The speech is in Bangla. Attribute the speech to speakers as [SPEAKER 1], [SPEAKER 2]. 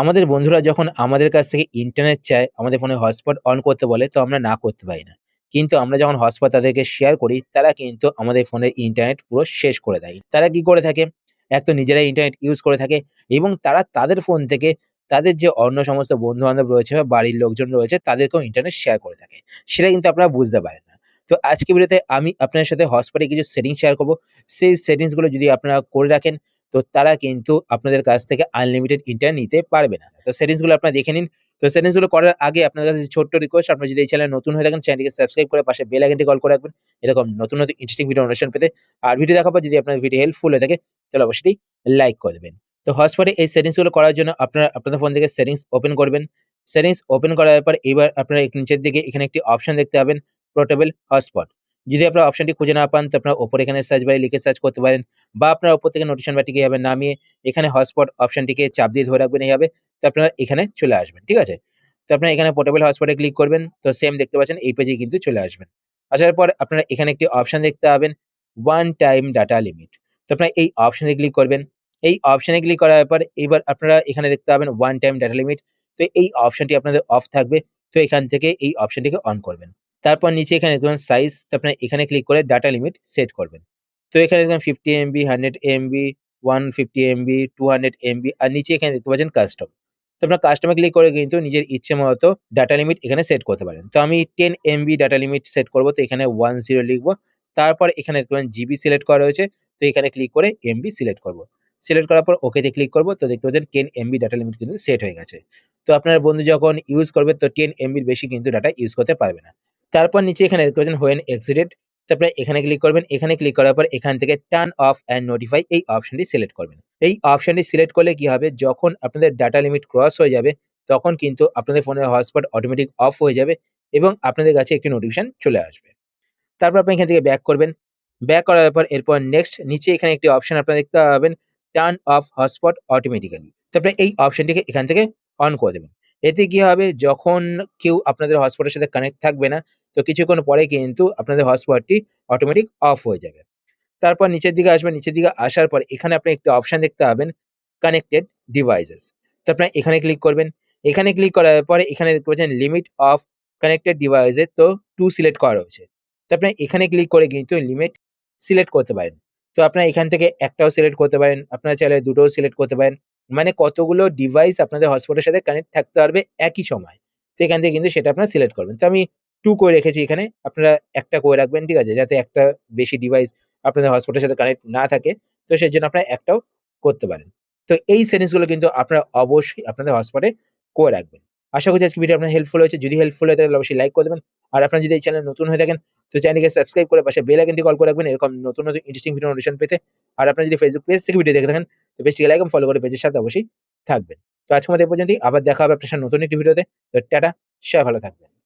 [SPEAKER 1] আমাদের বন্ধুরা যখন আমাদের কাছ থেকে ইন্টারনেট চায়, আমাদের ফোনে হটস্পট অন করতে বলে তো আমরা না করতে পারি না। কিন্তু আমরা যখন হটস্পট তাদেরকে শেয়ার করি তারা কিন্তু আমাদের ফোনের ইন্টারনেট পুরো শেষ করে দেয়। তারা কি করে থাকে? এক তো নিজেরাই ইন্টারনেট ইউজ করে থাকে এবং তারা তাদের ফোন থেকে তাদের যে অন্য সমস্ত বন্ধু-বান্ধব রয়েছে বা বাড়ির লোকজন রয়েছে তাদেরকেও ইন্টারনেট শেয়ার করে থাকে। সেটা কিন্তু আপনারা বুঝতে পারেন না। তো আজকে ভিডিওতে আমি আপনার সাথে হটস্পটে কিছু সেটিংস শেয়ার করব সেই সেটিংসগুলো যদি আপনারা করে রাখেন তো তারা কিন্তু আপনাদের কাছ থেকে আনলিমিটেড ইন্টারনেট নিতে পারবে না। তো সেটিংসগুলো আপনারা দেখে নিন। তো সেটিংসগুলো করার আগে আপনার কাছে ছোট্ট রিকোয়েস্ট আপনারা যদি এই চ্যানেলে নতুন হয়ে থাকেন চ্যানেলটিকে সাবস্ক্রাইব করে পাশে বেল আইকনটি কল করে রাখবেন। এরকম নতুন, নতুন ইন্টারেস্টিং ভিডিও নোটিফিকেশন পেতে। আর ভিডিও দেখার পর যদি আপনার ভিডিও হেল্পফুল হয়ে থাকে তাহলে অবশ্যই লাইক করে দেবেন। তো হটস্পটে এই সেটিংসগুলো করার জন্য আপনারা আপনাদের ফোন থেকে সেটিংস ওপেন করবেন। সেটিংস ওপেন করার পর এবার আপনারা নিচের দিকে এখানে একটি অপশন দেখতে পাবেন পোর্টেবল হটস্পট। যদি আপনারা অপশনটি খুঁজে না পান, তো আপনারা উপরে এখানে সার্চ বারে লিখে সার্চ করতে পারেন বা আপনারা ওপর থেকে নোটিশন বারটিকে এভাবে নামিয়ে এখানে হটস্পট অপশনটিকে চাপ দিয়ে ধরে রাখবেন এইভাবে। তো আপনারা এখানে চলে আসবেন। ঠিক আছে? তো আপনারা এখানে পোর্টেবল হটস্পটে ক্লিক করবেন। তো সেম দেখতে পাচ্ছেন, এই পেজেই কিন্তু চলে আসবেন। আসার পর আপনারা এখানে একটি অপশন দেখতে পাবেন ওয়ান টাইম ডাটা লিমিট। তো আপনারা এই অপশনে ক্লিক করবেন। এই অপশনে ক্লিক করার পর এবার আপনারা এখানে দেখতে পাবেন ওয়ান টাইম ডাটা লিমিট। তো এই অপশনটি আপনাদের অফ থাকবে। তো এখান থেকে এই অপশনটিকে অন করবেন। তারপর নিচে এখানে দেখবেন সাইজ আপনারা এখানে ক্লিক করে ডাটা লিমিট সেট করবেন। তো এখানে দেখবেন 50 এমবি, 100 এমবি, 150 এমবি, 200 এমবি আর নিচে এখানে দেখতে পাচ্ছেন কাস্টম। তো আপনার কাস্টমে ক্লিক করে কিন্তু নিজের ইচ্ছে মতো ডাটা লিমিট এখানে সেট করতে পারেন। তো আমি 10 এমবি ডাটা লিমিট সেট করব তো এখানে ওয়ান জিরো লিখব তারপর এখানে দেখতে পাবেন জিবি সিলেক্ট করা রয়েছে। তো এখানে ক্লিক করে এমবি সিলেক্ট করব সিলেক্ট করার পর ওকে তে ক্লিক করব তো দেখতে পাচ্ছেন 10 এমবি ডাটা লিমিট কিন্তু সেট হয়ে গেছে। তো আপনার বন্ধু যখন ইউজ করবে তো 10 এমবির বেশি কিন্তু ডাটা ইউজ করতে পারবে না। তারপর নিচে এখানে দেখতে পাচ্ছেন হোয়েন এক্সিটেড তো আপনারা এখানে ক্লিক করবেন। এখানে ক্লিক করার পর এখান থেকে টার্ন অফ অ্যান্ড নোটিফাই এই অপশনটি সিলেক্ট করবেন। এই অপশনটি সিলেক্ট করলে কি হবে যখন আপনাদের ডাটা লিমিট ক্রস হয়ে যাবে, তখন কিন্তু আপনাদের ফোনের হটস্পট অটোমেটিক অফ হয়ে যাবে এবং আপনাদের কাছে একটি নোটিফিকেশন চলে আসবে। তারপর আপনি এখান থেকে ব্যাক করবেন। ব্যাক করার পর এরপর নেক্সট নিচে এখানে একটি অপশন আপনারা দেখতে পাবেন টার্ন অফ হটস্পট অটোমেটিক্যালি। তারপরে এই অপশনটিকে এখান থেকে অন করে দেবেন। এতে কি হবে যখন কেউ আপনাদের হটস্পটের সাথে কানেক্ট থাকবে না, তো কিছুক্ষণ পরে কিন্তু আপনাদের হটস্পটটি অটোমেটিক অফ হয়ে যাবে। তারপর নিচের দিকে আসবেন। নিচের দিকে আসার পর এখানে আপনি একটি অপশন দেখতে পাবেন কানেক্টেড ডিভাইসেস। তো আপনারা এখানে ক্লিক করবেন। এখানে ক্লিক করার পরে এখানে দেখতে পাচ্ছেন লিমিট অফ কানেক্টেড ডিভাইসে তো টু সিলেক্ট করা রয়েছে। তো আপনারা এখানে ক্লিক করে কিন্তু লিমিট সিলেক্ট করতে পারেন। তো আপনারা এখান থেকে একটাও সিলেক্ট করতে পারেন। আপনারা চাইলে দুটোও সিলেক্ট করতে পারেন। মানে কতগুলো ডিভাইস আপনাদের হটস্পটের সাথে কানেক্ট থাকতে পারবে একই সময়। তো এখান থেকে কিন্তু সেটা আপনারা সিলেক্ট করবেন। তো আমি টু করে রেখেছি এখানে। আপনারা একটা করে রাখবেন। ঠিক আছে? যাতে একটা বেশি ডিভাইস আপনাদের হটস্পটের সাথে কানেক্ট না থাকে। তো সেই জন্য আপনারা একটাও করতে পারেন। তো এই সেটিংসগুলো কিন্তু আপনারা অবশ্যই আপনাদের হটস্পটে করে রাখবেন। আশা করছি আজকে ভিডিও আপনার হেল্পফুল হয়েছে। যদি হেল্পফুল হয়ে থাকে তাহলে অবশ্যই লাইক করে দেবেন। আর আপনার যদি এই চ্যানেল নতুন হয়ে থাকেন তো চ্যানেলকে সাবস্ক্রাইব করে পাশে বেল আইকনটি কল করে রাখবেন এরকম নতুন, নতুন ইন্টারেস্টিং ভিডিও নোটিশন পেতে। আর আপনি যদি ফেসবুক পেজ থেকে ভিডিও দেখে থাকেন তো পেজটিকে লাইক ফলো করে পেজের সাথে অবশ্যই থাকবেন। তো আজকের মধ্যে পর্যন্তই। আবার দেখা হবে আপনার সাথে নতুন একটি ভিডিওতে। তো টাটা, সবাই ভালো থাকবেন।